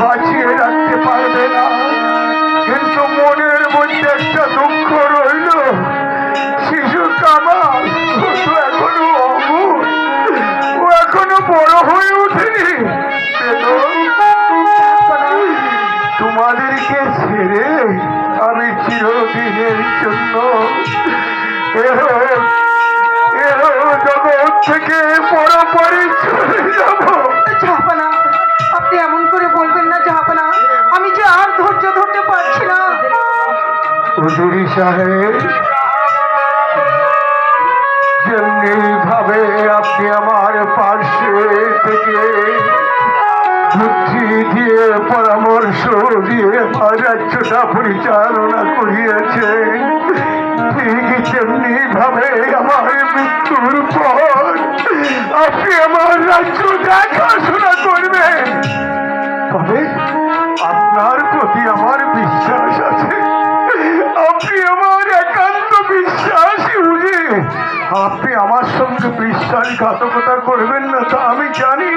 বাঁচিয়ে রাখতে পারবে না। কিন্তু মনের মধ্যে একটা দুঃখ রইল। শিশু কামাল এখনও অমূল ও এখনও বড় হয়ে ওঠেনি। তোমাদেরকে ছেড়ে আমি চিরদিনের জন্য সাহেব। ভাবে আপনি আমার পার্শ্বে থেকে বুদ্ধি দিয়ে, পরামর্শ দিয়ে রাজ্যটা পরিচালনা করিয়েছে ঠিক তেমনি ভাবে আমার মৃত্যুর পর আপনি আমার রাজ্য দেখাশোনা করবেন। তবে আপনার প্রতি আমার বিশ্বাস আছে। আপনি আমার একান্ত বিশ্বাসী বুঝি আপনি আমার সঙ্গে বিশ্বাসঘাতকতা করবেন না তা আমি জানি।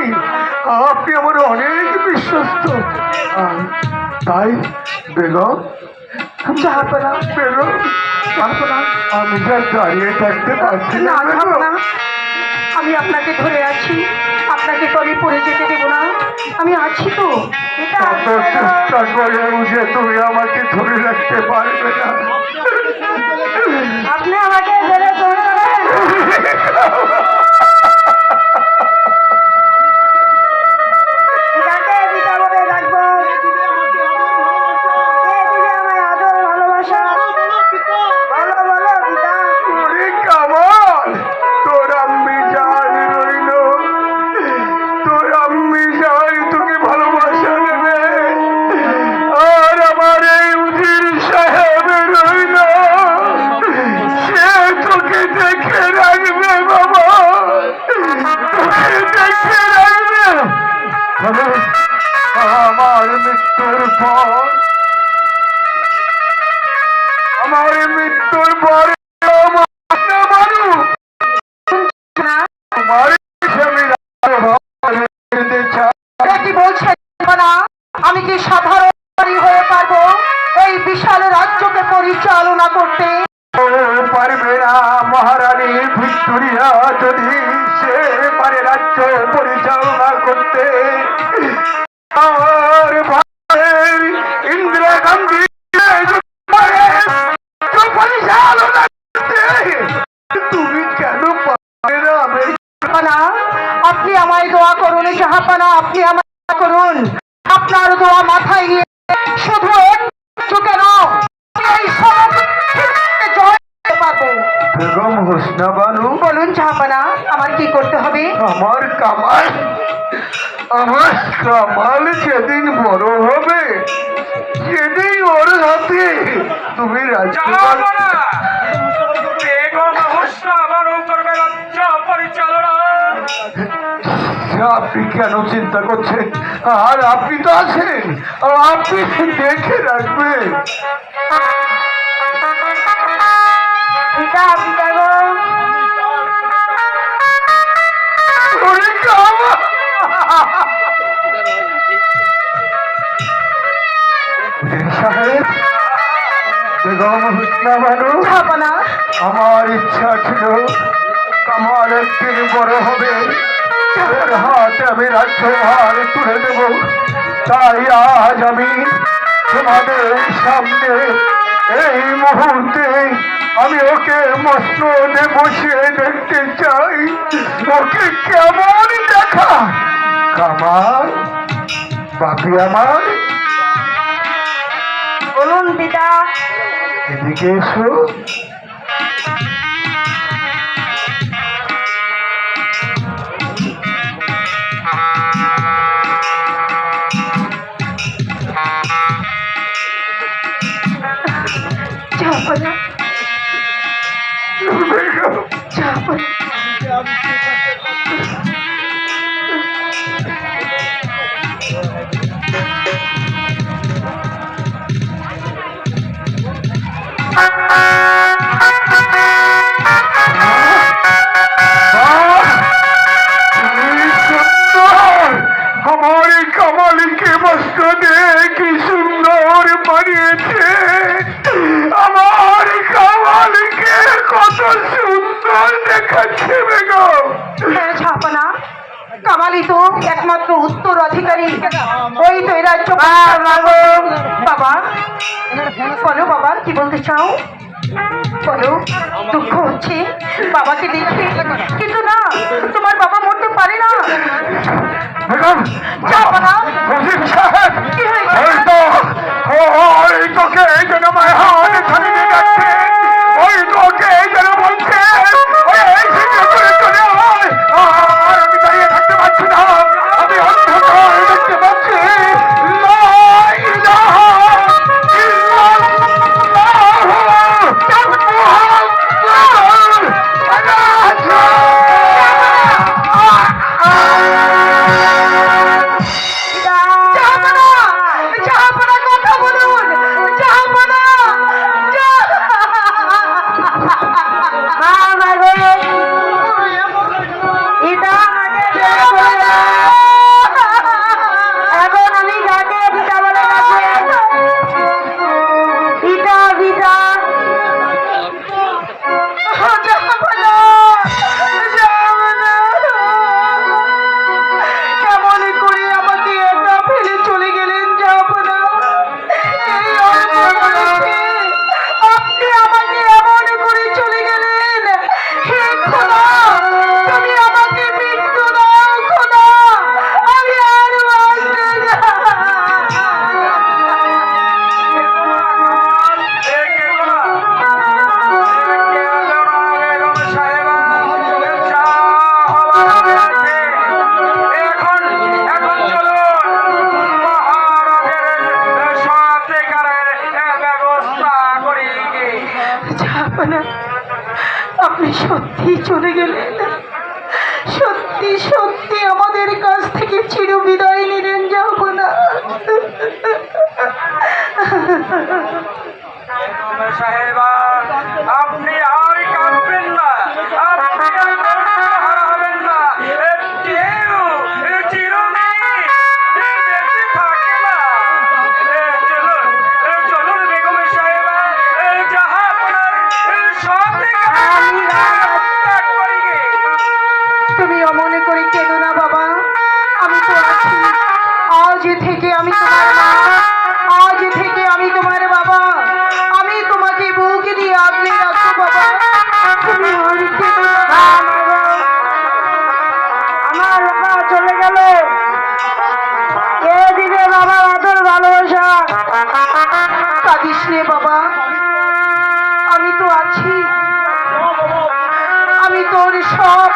আপনি আমার অনেক বিশ্বস্ত। তাই বেগম আমি যা দাঁড়িয়ে থাকতে পারছি না আমি আপনাকে ধরে আছি। আপনাকে তো আমি পড়ে যেতে দেবো না। আমি আছি তো। চেষ্টা করেও যে তুমি আমাকে ধরে রাখতে পারবে না। ভিক্টোরিয়া যদি সে পারে রাজ্য পরিচালনা করতে আর ইন্দিরা গান্ধী আপনি আমায় দোয়া করুন জাহাপানা আপনি আমায় দোয়া করুন। আপনার দোয়া মাথায় নিয়ে শুধু একটু কেন? বেগম হোসনা বানু বলুন জাহাপানা আমার কি করতে হবে? আমার কামাল আমার কামাল যেদিন বড় হবে। সেদিন ওর হাতে তুমি রাজ্যপাল জাহাপনা বেগম হোসনা বানু করবে রাজ্য পরিচালনা। আপনি কেন চিন্তা করছেন? আর আপনি তো আছেন। আপনি দেখে রাখবেন। আমার ইচ্ছা ছিল কামাল একদিন বড় হবে। ওর হাতে আমি রাজ্যভার তুলে দেব। তাই আজ আমি তোমাদের সামনে এই মুহূর্তে আমি ওকে মসনদে বসিয়ে দেখতে চাই। ওকে কেমন দেখা? কামাল বাপি আমার। বলুন পিতা। এদিকে এসো কামালি তো একমাত্র উত্তর অধিকারী। ওই তো রাজ্য বাবা বলো বাবা কি বলতে চাও? বলো দুঃখ হচ্ছে। বাবাকে দেখে কিন্তু না তোমার বাবা মরতে পারে না। কি হয়েছে? সত্যি চলে গেলেন সত্যি সত্যি আমাদের কাছ থেকে চির বিদায় নিলেন না সাহেবা থেকে আমি আজ থেকে আমি তোমার বাবা। আমি তোমাকে বউকে দিয়ে আগলে রাখব বাবা। আমার চলে গেল। কে দিবে বাবা আদর ভালোবাসা। কাঁদিস বাবা। আমি তো আছি। সব